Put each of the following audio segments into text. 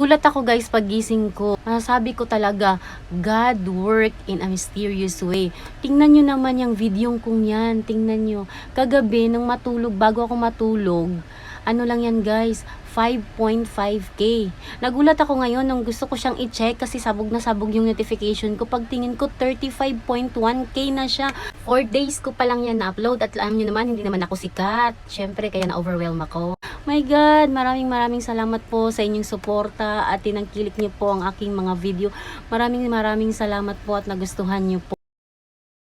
Gulat ako guys pagising ko. Masasabi ko talaga, God work in a mysterious way. Tingnan nyo naman yung video kong yan. Tingnan nyo. Kagabi, nung matulog, bago ako matulog, ano lang yan guys, 5.5k. Nagulat ako ngayon nung gusto ko siyang i-check kasi sabog na sabog yung notification ko. Pagtingin ko, 35.1k na siya. 4 days ko pa lang yan na-upload at alam nyo naman, hindi naman ako sikat. Syempre, kaya na-overwhelm ako. My God, maraming maraming salamat po sa inyong suporta at tinangkilik niyo po ang aking mga video. Maraming maraming salamat po at nagustuhan niyo po.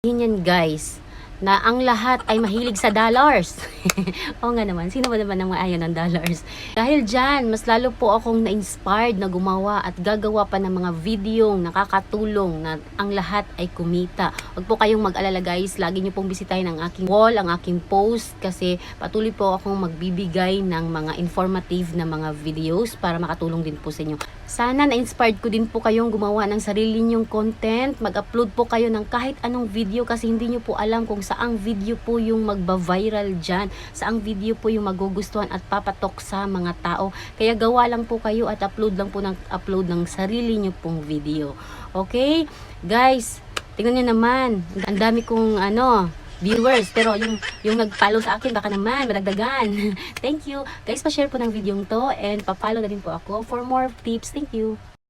Yan guys, na ang lahat ay mahilig sa dollars. Oo nga naman, sino ba naman ang maayaw ng dollars? Dahil dyan, mas lalo po akong na-inspired na gumawa at gagawa pa ng mga videong nakakatulong na ang lahat ay kumita. Huwag po kayong mag-alala guys, lagi niyo pong bisitahin ang aking wall, ang aking post kasi patuloy po akong magbibigay ng mga informative na mga videos para makatulong din po sa inyo. Sana na-inspired ko din po kayong gumawa ng sarili nyong content, mag-upload po kayo ng kahit anong video kasi hindi nyo po alam kung saang video po yung magba-viral dyan, saang video po yung magugustuhan at papatok sa mga tao. Kaya gawa lang po kayo at upload lang po ng upload ng sarili nyo pong video. Okay? Guys, tingnan nyo naman, ang dami kong ano, viewers, pero yung yung nag-follow sa akin baka naman madagdagan. Thank you. Guys, pa-share po ng video to and pa-follow na din po ako for more tips. Thank you.